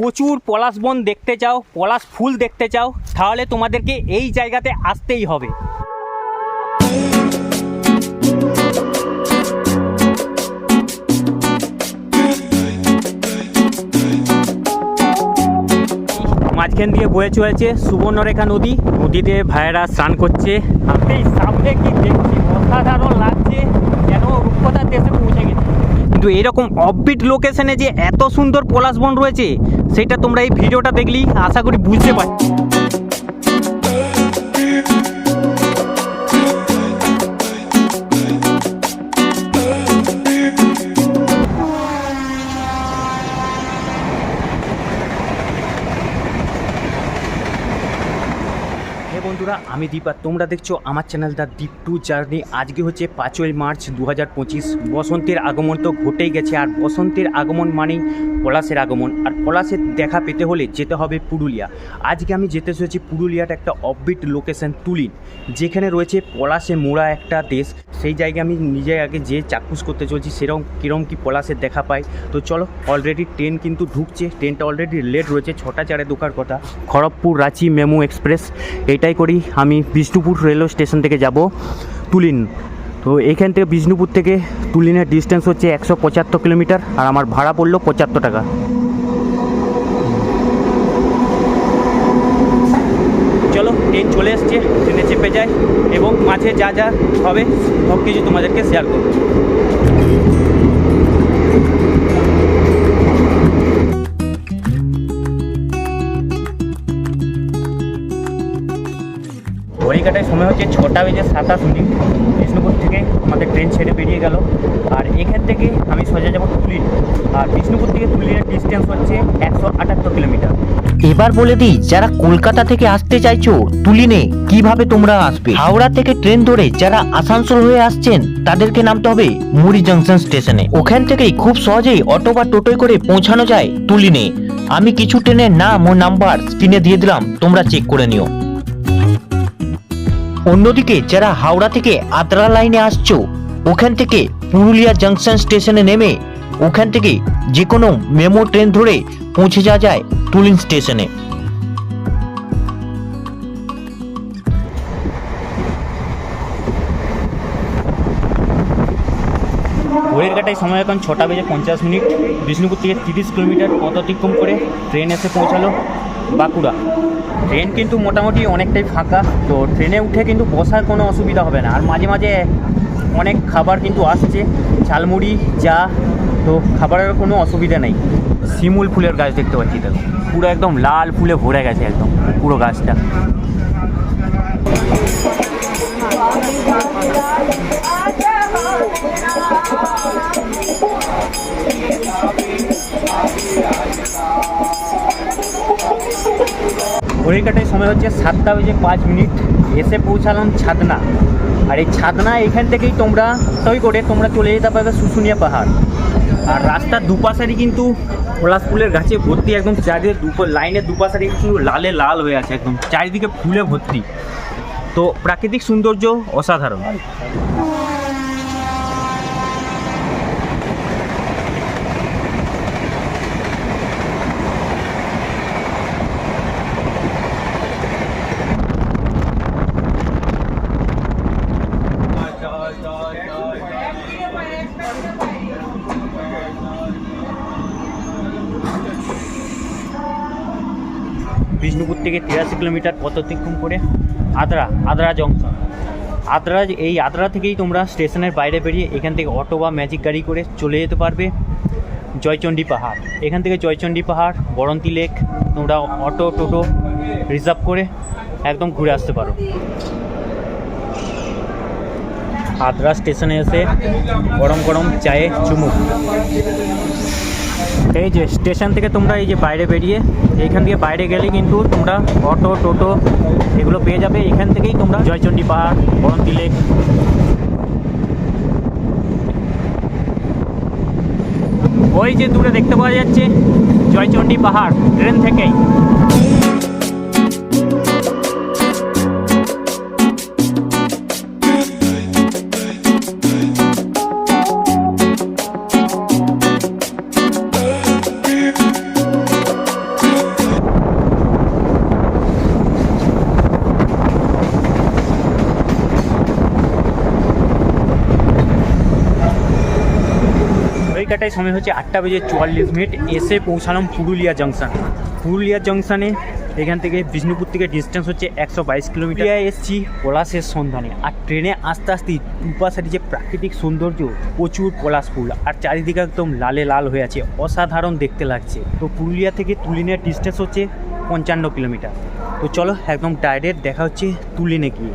প্রচুর পলাশ বন দেখতে চাও, পলাশ ফুল দেখতে চাও, তাহলে তোমাদেরকে এই জায়গাতে আসতেই হবে। মাঝখান দিয়ে বয়ে চলেছে সুবর্ণরেখা নদী। নদীতে ভাইয়েরা স্নান করছে। আমি সামনে কি দেখছি? অসাধারণ লাগছে। যেন রূপকথার দেশে পৌঁছে গেছি? কিন্তু এরকম অফবিট লোকেশনে যে এত সুন্দর পলাশবন রয়েছে, সেটা তোমরা এই ভিডিওটা দেখলেই আশা করি বুঝতে পারছ। আমি দীপ আর তোমরা দেখছ আমার channel the Deep to journey আজকে হচ্ছে পাঁচই মার্চ দু হাজার পঁচিশ। বসন্তের আগমন তো ঘটেই গেছে, আর বসন্তের আগমন মানেই পলাশের আগমন। আর পলাশের দেখা পেতে হলে যেতে হবে পুরুলিয়া। আজকে আমি যেতে চলেছি পুরুলিয়ার একটা অফবিট লোকেশন তুলিন, যেখানে রয়েছে পলাশে মোড়া একটা দেশ। সেই জায়গায় আমি নিজে আগে যে চাক্ষুষ করতে চলছি, সেরকম কীরকম কী পলাশের দেখা পাই। তো চলো অলরেডি ট্রেন কিন্তু ঢুকছে ট্রেনটা অলরেডি লেট রয়েছে, ছটা চারে ঢোকার কথা। খড়গপুর রাঁচি মেমু এক্সপ্রেস এটাই করি আমি। বিষ্ণুপুর রেলওয়ে স্টেশন থেকে যাব তুলিন। তো এখান থেকে বিষ্ণুপুর থেকে তুলিনের ডিস্টেন্স হচ্ছে একশো পঁচাত্তর কিলোমিটার আর আমার ভাড়া পড়ল পঁচাত্তর টাকা। চলো, ট্রেন চলে এসছে, ট্রেনে চেপে যায় এবং মাঝে যা যা হবে সব কিছু তোমাদেরকে শেয়ার করব। ঘড়িকাটায় সময় হচ্ছে ছটা বেজে সাতাশ মিনিট। বিষ্ণুপুর থেকে আমাদের ট্রেন ছেড়ে বেরিয়ে গেল। আর এখান থেকে আমি সোজা যাব তুলিন আর বিষ্ণুপুর থেকে তুলিনের ডিস্টেন্স হচ্ছে একশো আটাত্তর কিলোমিটার। এবার বলে দিই, যারা কলকাতা থেকে আসতে চাইছো তুলিনে কীভাবে তোমরা আসবে? হাওড়া থেকে ট্রেন ধরে যারা আসানসোল হয়ে আসছেন, তাদেরকে নামতে হবে মুড়ি জংশন স্টেশনে। ওখান থেকেই খুব সহজেই অটো বা টোটোয় করে পৌঁছানো যায় তুলিনে আমি কিছু ট্রেনের নাম ও নাম্বার স্ক্রিনে দিয়ে দিলাম, তোমরা চেক করে নিও। অন্যদিকে যারা হাওড়া থেকে আদ্রা লাইনে আসছো, ওখান থেকে পুরুলিয়া জংশন স্টেশনে নেমে, ওখান থেকে যে কোনো মেমো ট্রেন ধরে পৌঁছে যাওয়া যায় তুলিন স্টেশনে। ঘড়ির কাটায় সময় এখন ছটা বেজে পঞ্চাশ মিনিট। বিষ্ণুপুর থেকে তিরিশ কিলোমিটার পথ অতিক্রম করে ট্রেন এসে পৌঁছালো। বাঁকুড়া। ট্রেন কিন্তু মোটামুটি অনেকটাই ফাঁকা, তো ট্রেনে উঠে কিন্তু বসার কোনো অসুবিধা হবে না। আর মাঝে মাঝে অনেক খাবার কিন্তু আসছে, ঝালমুড়ি, চা, তো খাবারের কোনো অসুবিধা নেই। শিমুল ফুলের গাছ দেখতে পাচ্ছি, দেখো। পুরো একদম লাল ফুলে ভরে গেছে একদম, পুরো গাছটা। ঘড়ির কাটায় সময় হচ্ছে সাতটা বেজে পাঁচ মিনিট। এসে পৌঁছালাম ছাদনা আর এই ছাদনা এখান থেকেই তোমরা তৈ করে তোমরা চলে যেতে পারবে শুশুনিয়া পাহাড়। আর রাস্তার দুপাশারই কিন্তু পলাশ ফুলের গাছে ভর্তি একদম চারিদিকে দুপ, লাইনের দুপাশারই কিন্তু লালে লাল হয়ে আছে একদম। চারিদিকে ফুলে ভর্তি। তো প্রাকৃতিক সৌন্দর্য অসাধারণ। তিরাশি কিলোমিটার পথ অতিক্রম করে আদ্রা আদ্রা জংশন আদ্রা এই আদ্রা থেকেই তোমরা স্টেশনের বাইরে বেরিয়ে এখান থেকে অটো বা ম্যাজিক গাড়ি করে চলে যেতে পারবে জয়চণ্ডী পাহাড়। এখান থেকে জয়চণ্ডী পাহাড়, বরন্তি লেক তোমরা অটো, টোটো রিজার্ভ করে একদম ঘুরে আসতে পারো। আদ্রা স্টেশনে এসে গরম গরম চায়ে চুমুক। এই যে স্টেশন থেকে তোমরা এই যে বাইরে বেরিয়ে, এইখান থেকে বাইরে গেলে কিন্তু তোমরা অটো, টোটো এগুলো পেয়ে যাবে। এখান থেকেই তোমরা জয়চণ্ডী পাহাড় বরন্তি লেক। ওই যে দূরে দেখতে পাওয়া যাচ্ছে জয়চণ্ডী পাহাড়, ট্রেন থেকেই। ঘড়িকাটায় সময় হচ্ছে আটটা বেজে চুয়াল্লিশ মিনিট এসে পৌঁছালাম পুরুলিয়া জংশন পুরুলিয়া জংশনে এখান থেকে বিষ্ণুপুর থেকে ডিস্টেন্স হচ্ছে একশো বাইশ কিলোমিটার। এসছি পলাশের সন্ধানে। আর ট্রেনে আস্তে আস্তে দুপাশের যে প্রাকৃতিক সৌন্দর্য, প্রচুর পলাশ ফুল। আর চারিদিকে একদম লালে লাল হয়ে আছে, অসাধারণ দেখতে লাগছে। তো পুরুলিয়া থেকে তুলিনের ডিস্টেন্স হচ্ছে পঞ্চান্ন কিলোমিটার। তো চলো একদম ডাইরেক্ট দেখা হচ্ছে তুলিনে গিয়ে।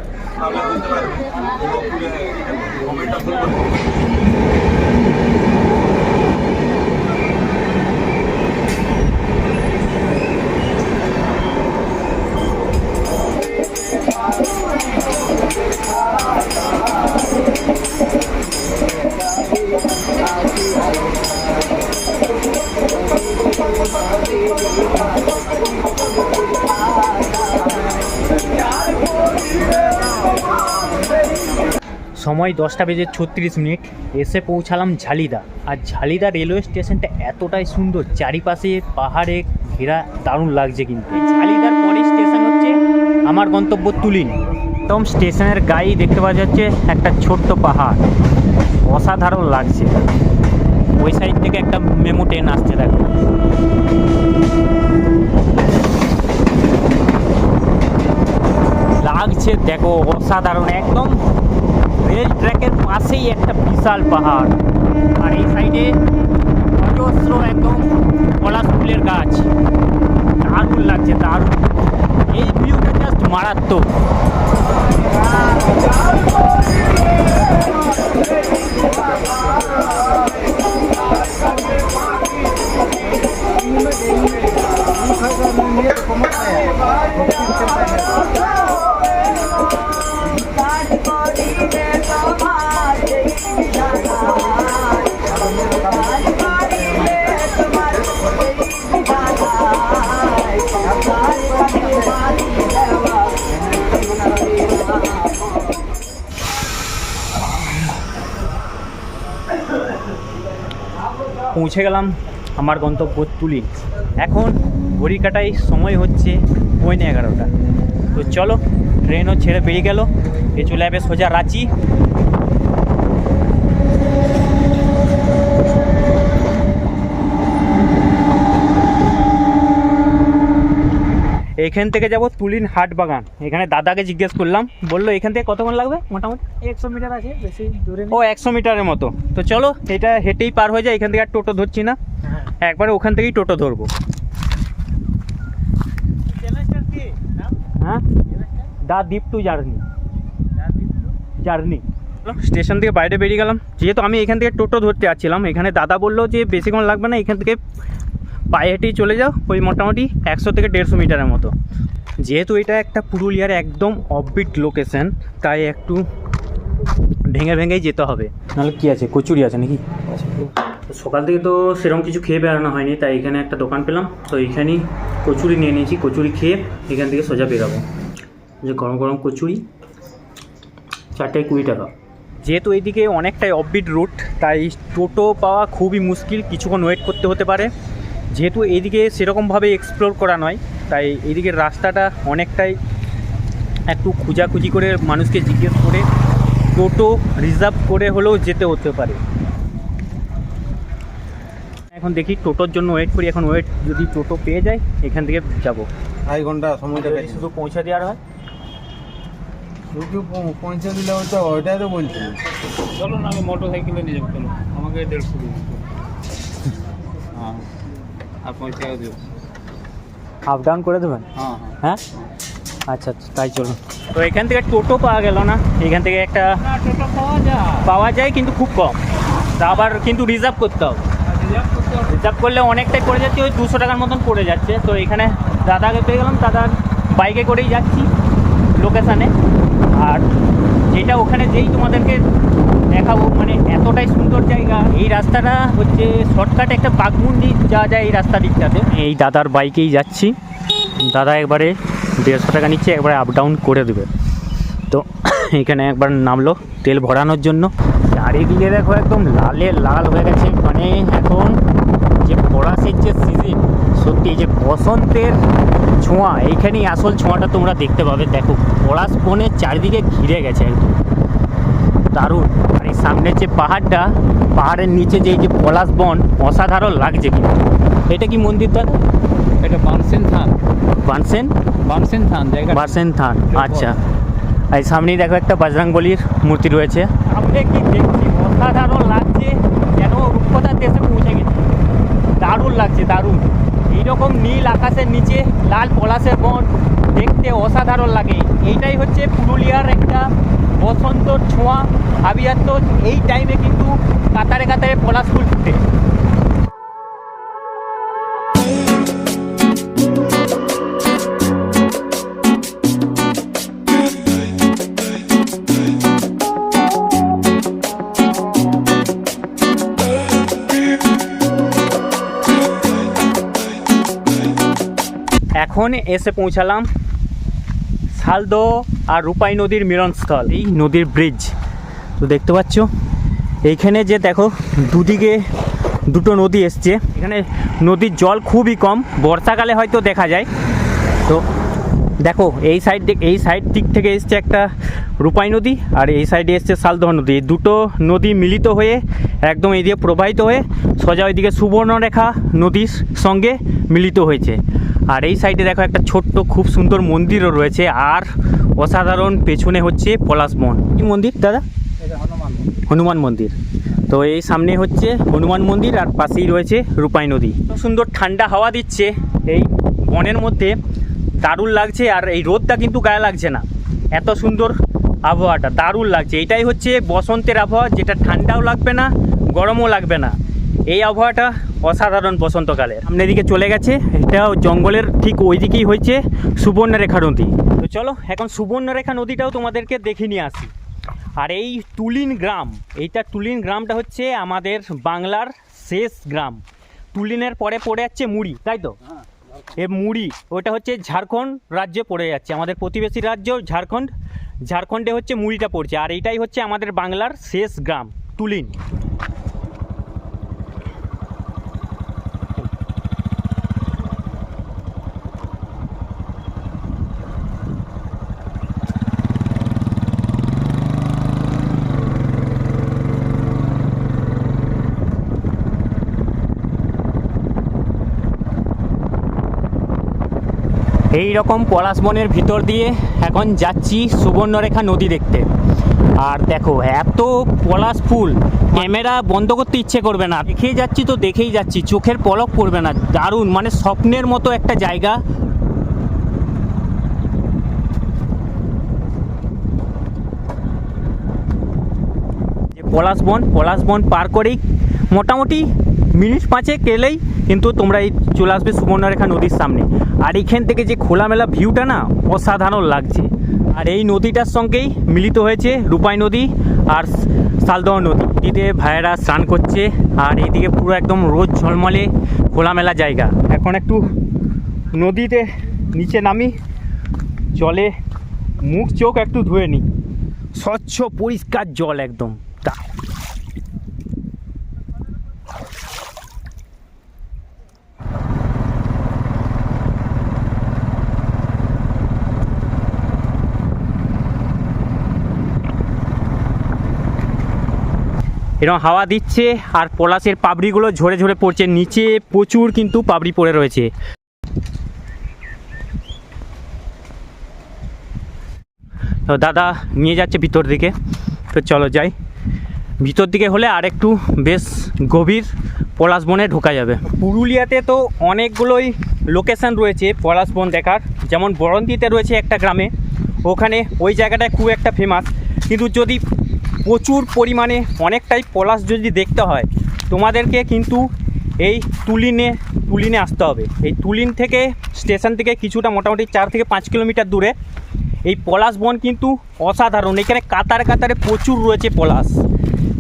সময় দশটা বেজে ছত্রিশ মিনিট। এসে পৌঁছালাম ঝালিদা। আর ঝালিদা রেলওয়ে স্টেশনটা এতটাই সুন্দর, চারিপাশে পাহাড়ে ঘেরা দারুণ লাগছে কিন্তু। ঝালিদার পরের স্টেশন হচ্ছে আমার গন্তব্য তুলিন। একদম স্টেশনের গায়েই দেখতে পাওয়া যাচ্ছে একটা ছোট্ট পাহাড়। অসাধারণ লাগছে। ওই সাইড থেকে একটা মেমো ট্রেন আসছে, দেখো। লাগছে, দেখো, অসাধারণ। একদম রেল ট্র্যাকের পাশেই একটা বিশাল পাহাড়। আর এই সাইডে অজস্র একদম কলা ফুলের গাছ। দারুণ লাগছে, দারুণ। এই ভিউটা মারাত্মক। পৌঁছে গেলাম আমার গন্তব্য তুলি। এখন ঘড়ি কাটাই সময় হচ্ছে পৌনে এগারোটা। তো চলো ট্রেনও ছেড়ে বেরিয়ে গেল। এ চলে যাবে সোজা রাঁচি। এখান থেকে যাব তুলিন হাট বাগান। এখানে দাদাকে জিজ্ঞেস করলাম বলল এখান থেকে কতক্ষণ লাগবে? মোটামুটি একশো মিটার আছে বেশি দূরে ও একশো মিটারের মতো। তো চলো এটা হেঁটেই পার হয়ে যায় এখান থেকে আর টোটো ধরছি না। একবারে ওখান থেকেই টোটো ধরবো। হ্যাঁ? দা দ্বীপ টু জার্নি। জার্নি স্টেশন থেকে বাইরে বেরিয়ে গেলাম। যেহেতু আমি এখান থেকে টোটো ধরতে যাচ্ছিলাম এখানে দাদা বলল যে বেশিক্ষণ লাগবে না এখান থেকে পায়ে হেঁটেই চলে যাও ওই মোটামুটি একশো থেকে দেড়শো মিটারের মতো। যেহেতু এটা একটা পুরুলিয়ার একদম অফবিট লোকেশন তাই একটু ভেঙে ভেঙেই যেতে হবে। নাহলে কী আছে? কচুরি আছে নাকি? সকাল থেকে তো সেরকম কিছু খেয়ে বেড়ানো হয়নি তাই এখানে একটা দোকান পেলাম। তো এখানেই কচুরি নিয়ে নিয়েছি কচুরি খেয়ে এখান থেকে সোজা বেরাবো। যে গরম গরম কচুরি চারটায় কুড়ি টাকা। যেহেতু এইদিকে অনেকটাই অফবিট রুট তাই টোটো পাওয়া খুবই মুশকিল কিছুক্ষণ ওয়েট করতে হতে পারে। যেহেতু এইদিকে সেরকমভাবে এক্সপ্লোর করা নয় তাই এইদিকের রাস্তাটা অনেকটাই একটু খোঁজাখুঁজি করে মানুষকে জিজ্ঞেস করে টোটো রিজার্ভ করে হলেও যেতে হতে পারে। এখন দেখি টোটোর জন্য ওয়েট করি এখন ওয়েট যদি টোটো পেয়ে যায় এখান থেকে যাব। আড়াই ঘণ্টা সময়টা শুধু পৌঁছে দেওয়ার হয়? পৌঁছে দিলে হয়তো ওইটাই তো বলছি। চলো না আমি মোটর সাইকেলে নিয়ে যাব চলো আমাকে দেড়শো দিন। আর টাকা দিও। আপ ডাউন করে দেবেন? হ্যাঁ হ্যাঁ। হ্যাঁ? আচ্ছা আচ্ছা, তাই চলো তো এখান থেকে টোটো পাওয়া গেল না? এখান থেকে একটা টোটো পাওয়া যায়। পাওয়া যায় কিন্তু খুব কম। তা আবার কিন্তু রিজার্ভ করতে হবে। রিজার্ভ করতে হবে। রিজার্ভ করলে অনেকটাই পড়ে যাচ্ছে ওই দুশো টাকার মতন পড়ে যাচ্ছে। তো এখানে দাদাকে পেয়ে গেলাম দাদার বাইকে করেই যাচ্ছি লোকেশানে আর যেটা ওখানে যেই তোমাদেরকে দেখাবো। মানে এতটাই সুন্দর জায়গা। এই রাস্তাটা হচ্ছে শর্টকাট একটা বাঘমুন্ডি যাওয়া যায় এই রাস্তা দিকটাতে। এই দাদার বাইকেই যাচ্ছি। দাদা একবারে দেড়শো টাকা নিচ্ছে, একবারে আপ ডাউন করে দেবে। তো এখানে একবার নামলো তেল ভরানোর জন্য। চারিদিকে দেখো একদম লালে লাল হয়ে গেছে। মানে এখন যে পলাশের যে সিজন সত্যি যে বসন্তের ছোঁয়া, এইখানেই আসল ছোঁয়াটা তোমরা দেখতে পাবে। দেখো, পলাশ বনের চারিদিকে ঘিরে গেছে একদম। দারুণ। আর এই সামনের যে পাহাড়টা পাহাড়ের নিচে যে এই যে পলাশ বন অসাধারণ লাগছে কিন্তু। এটা কি মন্দির দাদা? এটা বানসেন থান। বানসেন? বানসেন থান জায়গা বারসেন থান আচ্ছা। আর এই সামনেই দেখো একটা বজরংবলির মূর্তি রয়েছে। আপনি কি দেখছি? অসাধারণ লাগছে যেন রূপকথার দেশে পৌঁছে গেছে। দারুণ লাগছে দারুণ। এইরকম নীল আকাশের নিচে লাল পলাশের বন দেখতে অসাধারণ লাগে। এইটাই হচ্ছে পুরুলিয়ার একটা বসন্তর ছোঁয়া আবিয়াত্ম এই টাইমে কিন্তু কাতারে কাতারে পলাশ ফুল ফুটে এখন এসে পৌঁছালাম শালদো আর রূপাই নদীর মিলনস্থল, এই নদীর ব্রিজ তো দেখতে পাচ্ছ, এইখানে যে দেখো, দুদিকে দুটো নদী এসছে। এখানে নদীর জল খুবই কম, বর্ষাকালে হয়তো দেখা যায়। তো দেখো, এই সাইড দিক, এই সাইড দিক থেকে এসছে একটা রূপাই নদী আর এই সাইডে এসছে শালদহ নদী। দুটো নদী মিলিত হয়ে, একদম এই দিয়ে প্রবাহিত হয়ে সোজা ওইদিকে সুবর্ণরেখা নদীর সঙ্গে মিলিত হয়েছে। আর এই সাইডে দেখো একটা ছোট্ট খুব সুন্দর মন্দিরও রয়েছে। আর অসাধারণ পেছনে হচ্ছে পলাশ বন। কি মন্দির দাদা? হনুমান হনুমান মন্দির। তো এই সামনে হচ্ছে হনুমান মন্দির আর পাশেই রয়েছে রূপাই নদী। সুন্দর ঠান্ডা হাওয়া দিচ্ছে। এই বনের মধ্যে দারুণ লাগছে আর এই রোদটা কিন্তু গায়ে লাগছে না। এত সুন্দর আবহাওয়াটা দারুণ লাগছে। এটাই হচ্ছে বসন্তের আবহাওয়া যেটা ঠান্ডাও লাগবে না গরমও লাগবে না। এই আবহাওয়াটা অসাধারণ বসন্তকালে সামনের দিকে চলে গেছে এটা জঙ্গলের ঠিক ওই দিকেই হয়েছে সুবর্ণরেখা নদী। তো চলো এখন সুবর্ণরেখা নদীটাও তোমাদেরকে দেখে নিয়ে আসি। আর এই তুলিন গ্রাম এইটা তুলিন গ্রামটা হচ্ছে আমাদের বাংলার শেষ গ্রাম। তুলিনের পরে পড়ে যাচ্ছে মুড়ি তাই তো? এ মুড়ি ওটা হচ্ছে ঝাড়খণ্ড রাজ্যে পড়ে যাচ্ছে। আমাদের প্রতিবেশী রাজ্য ঝাড়খণ্ড ঝাড়খণ্ডে হচ্ছে মুড়িটা পড়ছে। আর এইটাই হচ্ছে আমাদের বাংলার শেষ গ্রাম তুলিন। এই রকম পলাশ বনের ভিতর দিয়ে এখন যাচ্ছি সুবর্ণরেখা নদী দেখতে। আর দেখো, এত পলাশ ফুল, ক্যামেরা বন্ধ করতে ইচ্ছে করবে না। দেখেই যাচ্ছি তো দেখেই যাচ্ছি, চোখের পলক পড়বে না, দারুণ মানে স্বপ্নের মতো একটা জায়গা। যে পলাশ বন পলাশ বন পার করেই মোটামুটি মিনিট পাঁচেক এলেই কিন্তু তোমরা এই চলে আসবে সুবর্ণরেখা নদীর সামনে। আর এইখান থেকে যে খোলামেলা ভিউটা না, অসাধারণ লাগছে। আর এই নদীটার সঙ্গেই মিলিত হয়েছে রূপাই নদী আর শালদহ নদী। নদীতে ভাইয়েরা স্নান করছে, আর এইদিকে পুরো একদম রোদ ঝলমলে খোলামেলা জায়গা। এখন একটু নদীতে নিচে নামি, জলে মুখ চোখ একটু ধুয়ে নিই। স্বচ্ছ পরিষ্কার জল একদম। তা এরকম হাওয়া দিচ্ছে আর পলাশের পাবড়িগুলো ঝরে ঝরে পড়ছে। নিচে প্রচুর কিন্তু পাবড়ি পড়ে রয়েছে। তো দাদা নিয়ে যাচ্ছে ভিতর দিকে। তো চলো যাই। ভিতর দিকে হলে আর একটু বেশ গভীর পলাশ বনে ঢোকা যাবে। পুরুলিয়াতে তো অনেকগুলোই লোকেশন রয়েছে পলাশ বন দেখার। যেমন বরন্তিতে রয়েছে একটা গ্রামে। ওখানে ওই জায়গাটায় খুব একটা ফেমাস কিন্তু যদি প্রচুর পরিমাণে, অনেকটাই পলাশ যদি দেখতে হয়, তোমাদেরকে কিন্তু এই তুলিনে তুলিনে আসতে হবে। এই তুলিন থেকে, স্টেশন থেকে কিছুটা মোটামুটি চার থেকে পাঁচ কিলোমিটার দূরে। এই পলাশ বন কিন্তু অসাধারণ। এখানে কাতারে কাতারে প্রচুর রয়েছে পলাশ।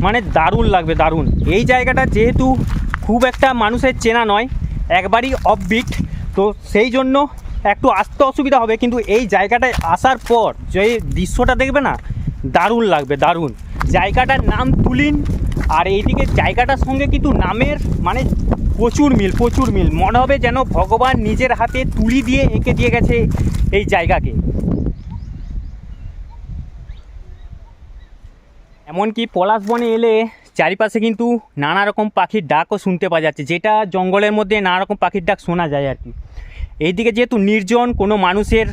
মানে দারুণ লাগবে, দারুণ। এই জায়গাটা যেহেতু খুব একটা মানুষের চেনা নয়, একবারই অফবিট তো সেই জন্য একটু আসতে অসুবিধা হবে। কিন্তু এই জায়গাটায় আসার পর যে দৃশ্যটা দেখবে না, দারুণ লাগবে, দারুণ। জায়গাটার নাম তুলিন। আর এইদিকে জায়গাটার সঙ্গে কিন্তু নামের মানে প্রচুর মিল প্রচুর মিল। মনে হবে যেন ভগবান নিজের হাতে তুলি দিয়ে এঁকে দিয়ে গেছে এই জায়গাকে। এমনকি পলাশ বনে এলে চারিপাশে কিন্তু নানা রকম পাখির ডাকও শুনতে পাওয়া যাচ্ছে, যেটা জঙ্গলের মধ্যে নানা রকম পাখির ডাক শোনা যায় আর কি। এইদিকে যেহেতু নির্জন, কোনো মানুষের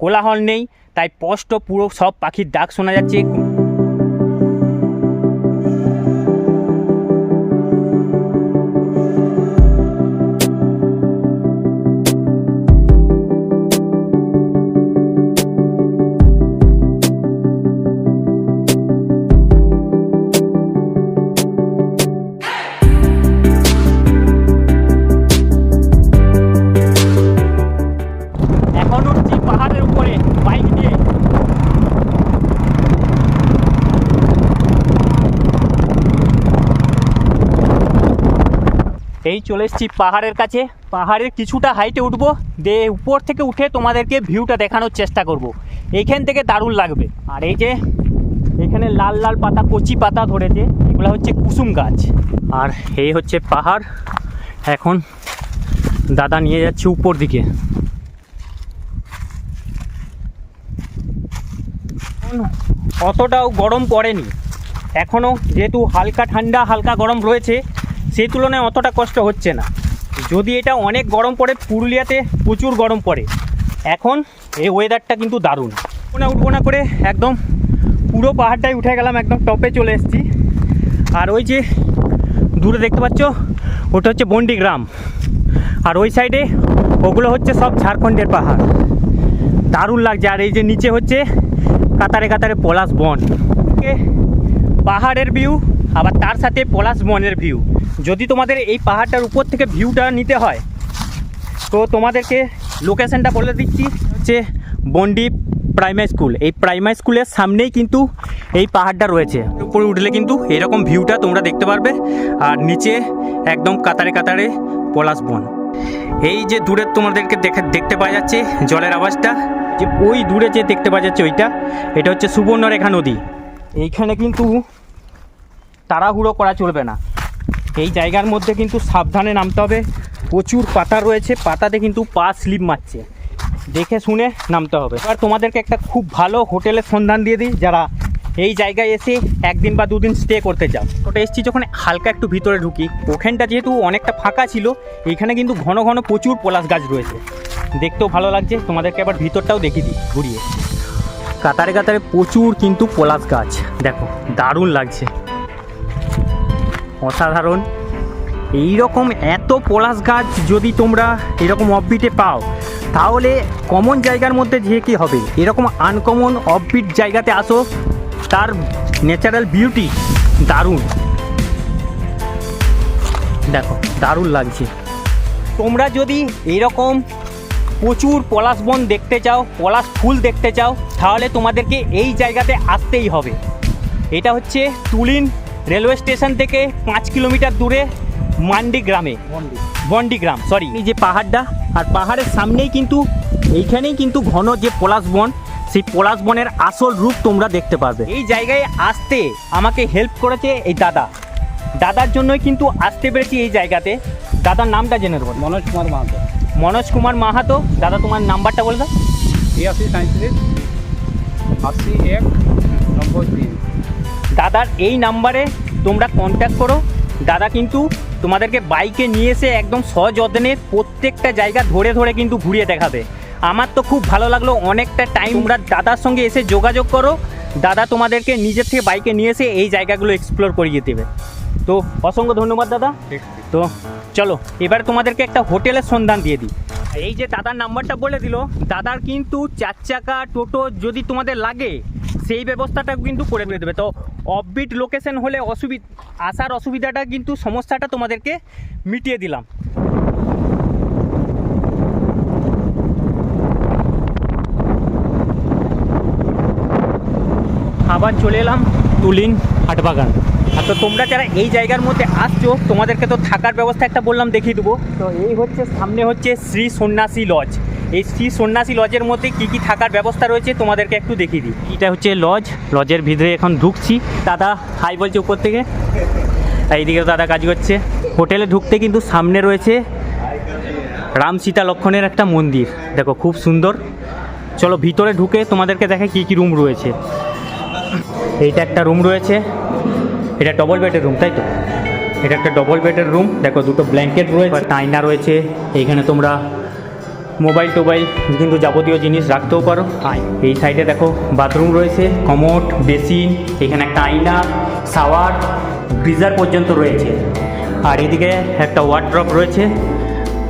কোলাহল নেই, তাই স্পষ্ট পুরো সব পাখির ডাক শোনা যাচ্ছে। এসেছি পাহাড়ের কাছে। পাহাড়ের কিছুটা হাইটে উঠবো, দিয়ে উপর থেকে উঠে তোমাদেরকে ভিউটা দেখানোর চেষ্টা করব। এইখান থেকে দারুণ লাগবে। আর এই যে, এখানে লাল লাল পাতা, কচি পাতা ধরেছে, এগুলো হচ্ছে কুসুম গাছ। আর এই হচ্ছে পাহাড়। এখন দাদা নিয়ে যাচ্ছে উপর দিকে। অতটাও গরম পড়েনি। এখনও যেহেতু হালকা ঠান্ডা, হালকা গরম রয়েছে সেই তুলনায় অতটা কষ্ট হচ্ছে না। যদি এটা অনেক গরম পড়ে, পুরুলিয়াতে প্রচুর গরম পড়ে। এখন এই ওয়েদারটা কিন্তু দারুণ। না উঠবো না করে একদম পুরো পাহাড়টাই উঠে গেলাম, একদম টপে চলে এসেছি। আর ওই যে দূরে দেখতে পাচ্ছ, ওটা হচ্ছে বন্ডি গ্রাম আর ওই সাইডে ওগুলো হচ্ছে সব ঝাড়খণ্ডের পাহাড়। দারুণ লাগছে। আর এই যে নিচে হচ্ছে কাতারে কাতারে পলাশ বন। পাহাড়ের ভিউ আবার তার সাথে পলাশ বনের ভিউ যদি তোমাদের এই পাহাড়টার উপর থেকে ভিউটা নিতে হয়, তো তোমাদেরকে লোকেশনটা বলে দিচ্ছি হচ্ছে বন্ডি প্রাইমারি স্কুল এই প্রাইমারি স্কুলের সামনেই কিন্তু এই পাহাড়টা রয়েছে। উপরে উঠলে কিন্তু এরকম ভিউটা তোমরা দেখতে পারবে, আর নিচে একদম কাতারে কাতারে পলাশ বন। এই যে দূরে তোমাদেরকে দেখে, দেখতে পাওয়া যাচ্ছে জলের আওয়াজটা, যে ওই দূরে যে দেখতে পাওয়া যাচ্ছে ওইটা, এটা হচ্ছে সুবর্ণরেখা নদী। এইখানে কিন্তু তাড়াহুড়ো করা চলবে না। এই জায়গার মধ্যে কিন্তু সাবধানে নামতে হবে। প্রচুর পাতা রয়েছে, পাতাতে কিন্তু পা স্লিপ মারছে। দেখে শুনে নামতে হবে। এবার তোমাদেরকে একটা খুব ভালো হোটেলের সন্ধান দিয়ে দিই, যারা এই জায়গায় এসে একদিন বা দুদিন স্টে করতে চাও। ওটা এসছি যখন হালকা একটু ভিতরে ঢুকি। ওখানটা যেহেতু অনেকটা ফাঁকা ছিল, এইখানে কিন্তু ঘন ঘন প্রচুর পলাশ গাছ রয়েছে। দেখতেও ভালো লাগছে। তোমাদেরকে আবার ভিতরটাও দেখিয়ে দিই, ঘুরিয়ে। কাতারে কাতারে প্রচুর কিন্তু পলাশ গাছ। দেখো, দারুণ লাগছে। অসাধারণ। এই রকম এত পলাশ গাছ যদি তোমরা এরকম অফবিটে পাও, তাহলে কমন জায়গার মধ্যে যে কি হবে? এরকম আনকমন অফবিট জায়গাতে আসো, তার ন্যাচারাল বিউটি দারুণ। দেখো, দারুণ লাগছে। তোমরা যদি এরকম প্রচুর পলাশ বন দেখতে চাও, পলাশ ফুল দেখতে চাও, তাহলে তোমাদেরকে এই জায়গাতে আসতেই হবে। এটা হচ্ছে তুলিন রেলওয়ে স্টেশন থেকে পাঁচ কিলোমিটার দূরে মান্ডি গ্রামে। বন্ডি গ্রাম সরি এই যে পাহাড়টা আর পাহাড়ের সামনেই কিন্তু এইখানেই কিন্তু ঘন যে পলাশ বন সেই পলাশ বনের আসল রূপ তোমরা দেখতে পারবে। এই জায়গায় আসতে আমাকে হেল্প করেছে এই দাদা। দাদার জন্যই কিন্তু আসতে পেরেছি এই জায়গাতে। দাদার নামটা জেনে নেব। মনোজ কুমার মাহাতো। মনোজ কুমার মাহাতো। দাদা তোমার নাম্বারটা বলে। দাও তিয়াশি সাঁত্রিশ আশি এক নব্বই তিন। দাদার এই নাম্বারে তোমরা কন্ট্যাক্ট করো। দাদা কিন্তু তোমাদেরকে বাইকে নিয়ে এসে একদম সযত্নে প্রত্যেকটা জায়গা ধরে ধরে কিন্তু ঘুরিয়ে দেখাবে। আমার তো খুব ভালো লাগল অনেকটা টাইম তোমরা দাদার সঙ্গে এসে যোগাযোগ করো। দাদা তোমাদেরকে নিজের থেকে বাইকে নিয়ে এসে এই জায়গাগুলো এক্সপ্লোর করিয়ে দেবে। তো অসংখ্য ধন্যবাদ দাদা। তো চলো, এবার তোমাদেরকে একটা হোটেলের সন্ধান দিয়ে দিই। এই যে দাদার নাম্বারটা বলে দিল, দাদার কিন্তু চার চাকা টোটো যদি তোমাদের লাগে সেই ব্যবস্থাটা কিন্তু করে দিয়ে দেবে। তো অফবিট লোকেশন হলে অসুবিধা আসার অসুবিধাটা কিন্তু সমস্যাটা তোমাদেরকে মিটিয়ে দিলাম। আবার চলে এলাম তুলিন হাটবাগান। আর তো তোমরা যারা এই জায়গার মধ্যে আসছো, তোমাদেরকে তো থাকার ব্যবস্থা একটা বললাম, দেখিয়ে দেবো। তো এই হচ্ছে, সামনে হচ্ছে শ্রী সন্ন্যাসী লজ এই শ্রী সন্ন্যাসী লজের মধ্যে কি কি থাকার ব্যবস্থা রয়েছে তোমাদেরকে একটু দেখিয়ে দিই। এটা হচ্ছে লজ লজের ভিতরে এখন ঢুকছি। দাদা হাই বলছে উপর থেকে। আর এইদিকেও দাদা কাজ করছে। হোটেলে ঢুকতে কিন্তু সামনে রয়েছে রাম সীতা লক্ষণের একটা মন্দির। দেখো, খুব সুন্দর। চলো ভিতরে ঢুকে তোমাদেরকে দেখে কি কি রুম রয়েছে। এইটা একটা রুম রয়েছে। এটা ডবল বেডের রুম তাই তো? এটা একটা ডবল বেডের রুম দেখো, দুটো ব্ল্যাঙ্কেট রয়েছে আয়না রয়েছে। এইখানে তোমরা মোবাইল টোবাইল কিন্তু যাবতীয় জিনিস রাখতেও পারো। এই সাইডে দেখো বাথরুম রয়েছে কমোড বেসিন, এখানে একটা আয়না, শাওয়ার গ্রিজার পর্যন্ত রয়েছে। আর এদিকে একটা ওয়ার্ড্রপ রয়েছে।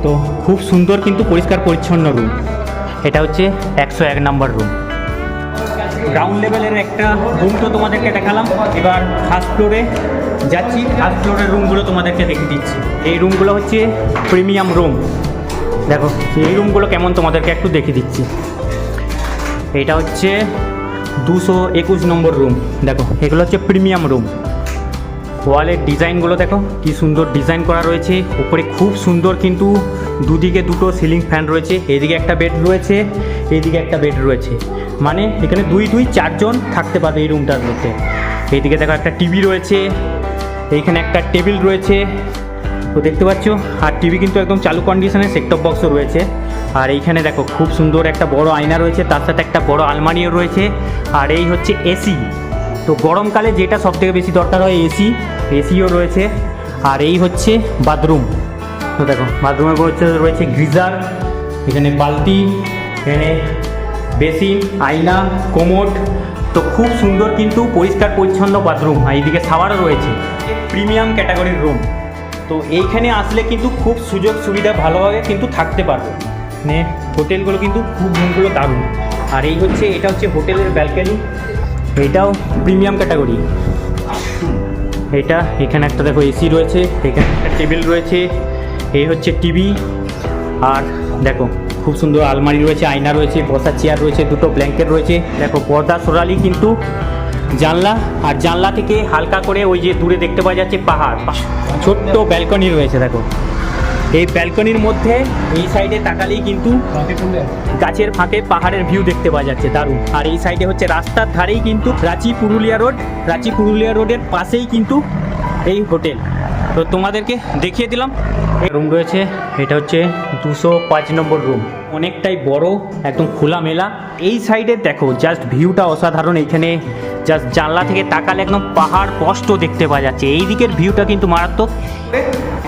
তো খুব সুন্দর কিন্তু পরিষ্কার পরিচ্ছন্ন রুম। এটা হচ্ছে একশো এক নম্বর রুম। গ্রাউন্ড লেভেলের একটা রুম তো তোমাদেরকে দেখালাম। এবার ফার্স্ট ফ্লোরে যাচ্ছি। ফার্স্ট ফ্লোরের রুমগুলো তোমাদেরকে দেখে দিচ্ছি। এই রুমগুলো হচ্ছে প্রিমিয়াম রুম দেখো, এই রুমগুলো কেমন তোমাদেরকে একটু দেখে দিচ্ছি। এটা হচ্ছে দুশো একুশ নম্বর রুম দেখো, এগুলো হচ্ছে প্রিমিয়াম রুম ওয়ালের ডিজাইনগুলো দেখো, কি সুন্দর ডিজাইন করা রয়েছে। উপরে খুব সুন্দর কিন্তু দুদিকে দুটো সিলিং ফ্যান রয়েছে। এইদিকে একটা বেড রয়েছে এইদিকে একটা বেড রয়েছে। মানে এখানে দুই দুই, চারজন থাকতে পারবে এই রুমটার মধ্যে। এইদিকে দেখো একটা টিভি রয়েছে এইখানে একটা টেবিল রয়েছে। তো দেখতে পাচ্ছ, আর টিভি কিন্তু একদম চালু কন্ডিশনে সেকটপ বক্সও রয়েছে। আর এইখানে দেখো, খুব সুন্দর একটা বড় আয়না রয়েছে, তার সাথে একটা বড় আলমারিও রয়েছে। আর এই হচ্ছে এসি তো গরমকালে যেটা সব থেকে বেশি দরকার হয় এসি এসিও রয়েছে। আর এই হচ্ছে বাথরুম। তো দেখো, বাথরুমের হচ্ছে রয়েছে গ্রিজার এখানে বালতি, এখানে বেসিন, আয়না কোমোড তো খুব সুন্দর কিন্তু পরিষ্কার পরিচ্ছন্ন বাথরুম। আর এইদিকে শাওয়ারও রয়েছে। প্রিমিয়াম ক্যাটাগরির রুম। তো এইখানে আসলে কিন্তু খুব সুযোগ সুবিধা ভালোভাবে কিন্তু থাকতে পারবে। মানে হোটেলগুলো কিন্তু খুব রুমগুলো দারুণ। আর এই হচ্ছে, এটা হচ্ছে হোটেলের ব্যালকানি এটাও প্রিমিয়াম ক্যাটাগরি এটা এখানে একটা দেখো এসি রয়েছে, এখানে একটা টেবিল রয়েছে, এই হচ্ছে টিভি আর দেখো, খুব সুন্দর আলমারি রয়েছে, আয়না রয়েছে, বসার চেয়ার রয়েছে, দুটো ব্ল্যাঙ্কেট রয়েছে। দেখো পর্দা সরালি কিন্তু জানলা, আর জানলা থেকে হালকা করে ওই যে দূরে দেখতে পাওয়া যাচ্ছে পাহাড়। ছোট্ট ব্যালকনি রয়েছে, দেখো। এই ব্যালকনির মধ্যে, এই সাইডে তাকালেই কিন্তু গাছের ফাঁকে পাহাড়ের ভিউ দেখতে পাওয়া যাচ্ছে, দারুণ। আর এই সাইডে হচ্ছে রাস্তার ধারেই কিন্তু রাঁচি পুরুলিয়া রোড। রাঁচি পুরুলিয়া রোডের পাশেই কিন্তু এই হোটেল। তো তোমাদেরকে দেখিয়ে দিলাম। রুম রয়েছে, এটা হচ্ছে দুশো পাঁচ নম্বর রুম। অনেকটাই বড়, একদম খোলামেলা। এই সাইডে দেখো জাস্ট ভিউটা অসাধারণ। এইখানে জাস্ট জানলা থেকে তাকালে একদম পাহাড় স্পষ্ট দেখতে পাওয়া যাচ্ছে। এই দিকের ভিউটা কিন্তু মারাত্মক।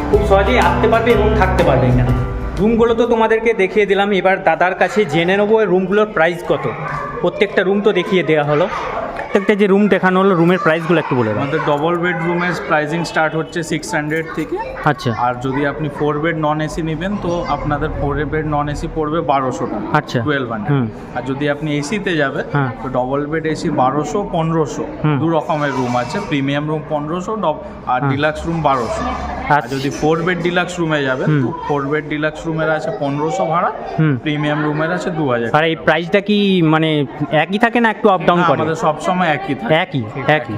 খুব সহজেই আসতে পারবে এবং থাকতে পারবে এখানে। রুমগুলো তো তোমাদেরকে দেখিয়ে দিলাম। এবার দাদার কাছে জেনে নেব রুমগুলোর প্রাইস কত। প্রত্যেকটা রুম তো দেখিয়ে দেওয়া হলো। প্রত্যেকটা যে রুম দেখানো হলো রুমের প্রাইসগুলো একটু বলে আমাদের ডবল বেডরুমের প্রাইসিং স্টার্ট হচ্ছে সিক্স হান্ড্রেড থেকে আচ্ছা আর যদি আপনি ফোর বেড নন এসি নেবেন তো আপনাদের ফোর বেড নন এসি পড়বে বারোশো টাকা আচ্ছা টুয়েলভ হান্ড্রেড। আর যদি আপনি এসিতে যাবেন হ্যাঁ। তো ডবল বেড এসি বারোশো পনেরোশো। দু রকমের রুম আছে প্রিমিয়াম রুম পনেরোশো আর। ডিলাক্স রুম বারোশো আর আচ্ছা। যদি ফোর বেড ডিলাক্স রুমে যাবেন তো ফোর বেড ডিলাক্স রুমের আছে পনেরোশো ভাড়া প্রিমিয়াম রুমের আছে দু হাজার আর এই প্রাইসটা কি মানে একই থাকে না একটু আপ ডাউন করে আমাদের সবসময় একই থাকে। একই একই।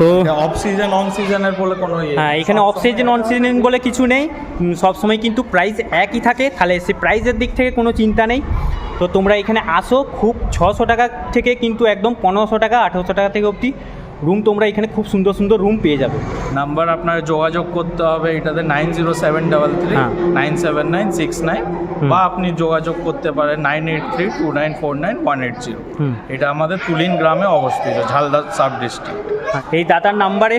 তো অফ সিজন অন সিজনের বলে কোনো ইয়ে হ্যাঁ এখানে অফ সিজন অন সিজন বলে কিছু নেই। সবসময় কিন্তু প্রাইস একই থাকে। তাহলে সে প্রাইসের দিক থেকে কোনো চিন্তা নেই। তো তোমরা এখানে আসো। খুব ছশো টাকা থেকে কিন্তু একদম পনেরোশো টাকা আঠেরোশো টাকা থেকে অবধি রুম তোমরা এখানে খুব সুন্দর সুন্দর রুম পেয়ে যাবে। নাম্বার আপনার যোগাযোগ করতে হবে এটাতে nine zero seven double three হ্যাঁ। Nine seven nine six nine বা আপনি যোগাযোগ করতে পারেন nine eight three two nine four nine one eight zero এটা আমাদের তুলিন গ্রামে অবস্থিত ঝালদা সাব ডিস্ট্রিক্ট এই দাদার নাম্বারে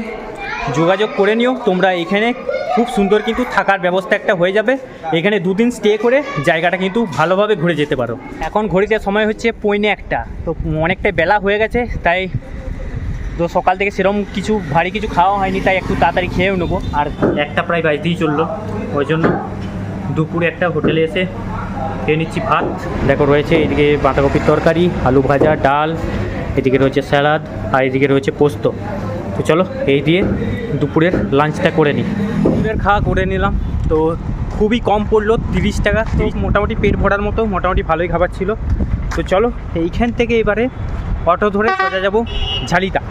যোগাযোগ করে নিও। তোমরা এখানে খুব সুন্দর কিন্তু থাকার ব্যবস্থা একটা হয়ে যাবে। এখানে দুদিন স্টে করে জায়গাটা কিন্তু ভালোভাবে ঘুরে যেতে পারো। এখন ঘড়িতে সময় হচ্ছে পৌনে একটা। তো অনেকটাই বেলা হয়ে গেছে তাই তো সকাল থেকে সেরকম কিছু, ভারী কিছু খাওয়া হয়নি, তাই একটু তাড়াতাড়ি খেয়েও নেব। আর একটা প্রায় বাড়িতেই চলল। ওই জন্য দুপুরে একটা হোটেলে এসে খেয়ে নিচ্ছি ভাত। দেখো, রয়েছে এদিকে বাঁধাকপির তরকারি, আলু ভাজা, ডাল, এদিকে রয়েছে স্যালাদ, আর এদিকে রয়েছে পোস্ত। তো চলো, এই দিয়ে দুপুরের লাঞ্চটা করে নিই। দুপুরের খাওয়া করে নিলাম। তো খুবই কম পড়ল, তিরিশ টাকা। তো মোটামুটি পেট ভরার মতো, মোটামুটি ভালোই খাবার ছিল। তো চলো, এইখান থেকে এবারে অটো ধরে সোজা যাব ঝালিতা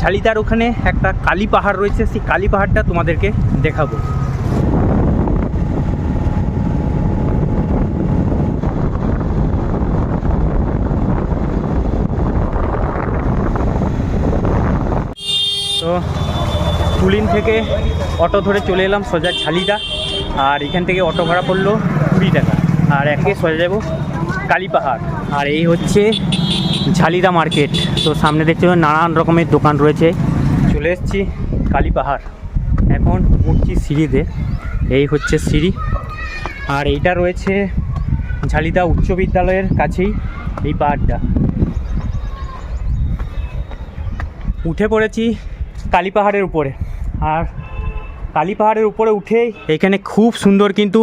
ঝালিতার ওখানে একটা কালী পাহাড় রয়েছে, সেই কালী পাহাড়টা তোমাদেরকে দেখাবো। তো তুলিন থেকে অটো ধরে চলে এলাম সোজা ঝালিদা, আর এখান থেকে অটো ভাড়া পড়ল কুড়ি টাকা। আর একে সোজা যাব কালী পাহাড়। আর এই হচ্ছে ঝালিদা মার্কেট। তো সামনে দেখতে পাবেন নানান রকমের দোকান রয়েছে। চলে এসেছি কালী পাহাড় এখন উঠছি সিঁড়িতে। এই হচ্ছে সিঁড়ি। আর এইটা রয়েছে ঝালিদা উচ্চ বিদ্যালয়ের কাছেই এই পাহাড়টা। উঠে পড়েছি কালী পাহাড়ের উপরে। আর কালী পাহাড়ের উপরে উঠেই এখানে খুব সুন্দর কিন্তু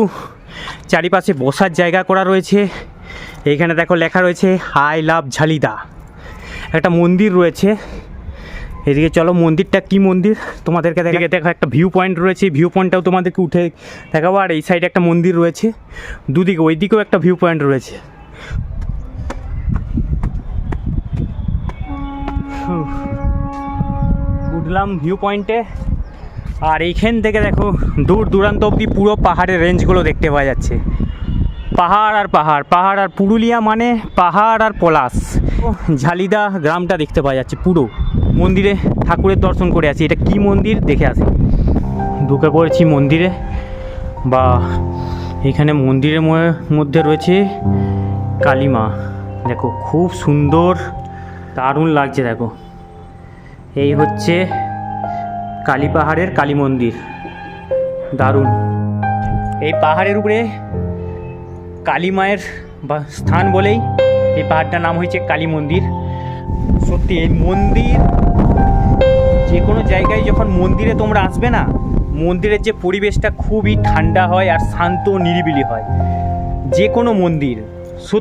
চারিপাশে বসার জায়গা করা রয়েছে। এইখানে দেখো লেখা রয়েছে, আই লাভ ঝালিদা। একটা মন্দির রয়েছে। এদিকে চলো, মন্দিরটা কি মন্দির? তোমাদেরকে দেখে দেখো একটা ভিউ পয়েন্ট রয়েছে ভিউ পয়েন্টটাও তোমাদেরকে উঠে দেখাবো। আর এই সাইডে একটা মন্দির রয়েছে। দুদিকে ওই দিকেও একটা ভিউ পয়েন্ট রয়েছে। উঠলাম ভিউ পয়েন্টে আর এইখান থেকে দেখো দূর দূরান্ত অবধি পুরো পাহাড়ের রেঞ্জগুলো দেখতে পাওয়া যাচ্ছে। পাহাড় আর পাহাড় পাহাড় আর পুরুলিয়া মানে পাহাড় আর পলাশ। ঝালিদা গ্রামটা দেখতে পাওয়া যাচ্ছে পুরো। মন্দিরে ঠাকুরের দর্শন করে আছি এটা কি মন্দির? দেখে আসি। ঢুকে পড়েছি মন্দিরে। বা, এখানে মন্দিরের মধ্যে রয়েছে কালীমা। দেখো, খুব সুন্দর, দারুণ লাগছে, দেখো। এই হচ্ছে কালী পাহাড়ের কালী মন্দির। দারুণ। এই পাহাড়ের উপরে কালী মায়ের স্থান বলেই এই পাহাড়টার নাম হয়েছে কালী মন্দির। সত্যি, এই মন্দির যে কোনো জায়গায় যখন মন্দিরে তোমরা আসবে না, মন্দিরের যে পরিবেশটা খুবই ঠান্ডা হয় আর শান্ত নিরিবিলি হয়। যে কোনো মন্দির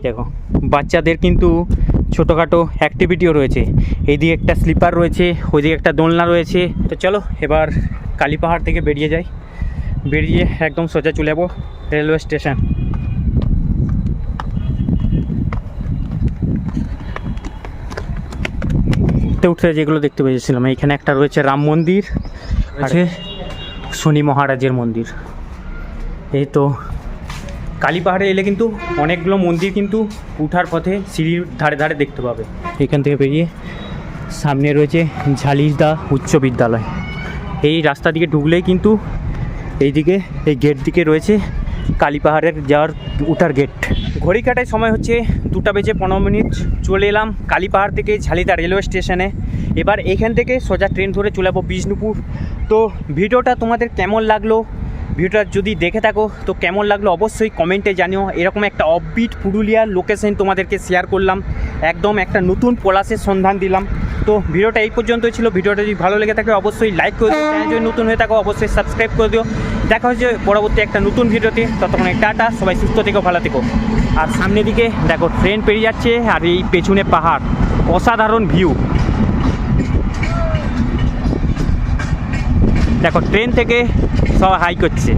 দেখো, বাচ্চাদের কিন্তু ছোটোখাটো অ্যাক্টিভিটিও রয়েছে। এইদিকে একটা স্লিপার রয়েছে, ওইদিকে একটা দোলনা রয়েছে। তো চলো, এবার কালী পাহাড় থেকে বেরিয়ে যাই। বেরিয়ে একদম সোজা চলে যাব রেলওয়ে স্টেশন। উঠতে উঠতে যেগুলো দেখতে পেয়েছিলাম এইখানে একটা রয়েছে রাম মন্দির আছে শনি মহারাজের মন্দির। এই তো কালী পাহাড়ে এলে কিন্তু অনেকগুলো মন্দির কিন্তু উঠার পথে সিঁড়ির ধারে ধারে দেখতে পাবে। এখান থেকে বেরিয়ে সামনে রয়েছে ঝালিদা উচ্চ বিদ্যালয়। এই রাস্তা দিকে ঢুকলেই কিন্তু এইদিকে এই গেট দিকে রয়েছে কালী পাহাড়ের যাওয়ার উঠার গেট ঘড়ি কাটায় সময় হচ্ছে দুটা বেজে পনেরো মিনিট। চলে এলাম কালীপাহাড় থেকে ঝালিদা রেলওয়ে স্টেশনে। এবার এখান থেকে সোজা ট্রেন ধরে চলে যাব বিষ্ণুপুর। তো ভিডিওটা তোমাদের কেমন লাগল? ভিডিওটা যদি দেখে থাকো, তো কেমন লাগল অবশ্যই কমেন্টে জানিও। এরকম একটা অফবিট পুরুলিয়ার লোকেশন তোমাদেরকে শেয়ার করলাম। একদম একটা নতুন পলাশের সন্ধান দিলাম। তো ভিডিওটা এই পর্যন্তই ছিল। ভিডিওটা যদি ভালো লেগে থাকে, অবশ্যই লাইক করে দিও। চ্যানেল যদি নতুন হয়ে থাকো, অবশ্যই সাবস্ক্রাইব করে দিও। দেখা হচ্ছে পরবর্তী একটা নতুন ভিডিওতে। ততক্ষণ টাটা, সবাই সুস্থ থেকো, ভালো থেকো। আর সামনের দিকে দেখো ট্রেন পেরিয়ে যাচ্ছে আর এই পেছনে পাহাড়। অসাধারণ ভিউ দেখো ট্রেন থেকে সবাই হাই করছে।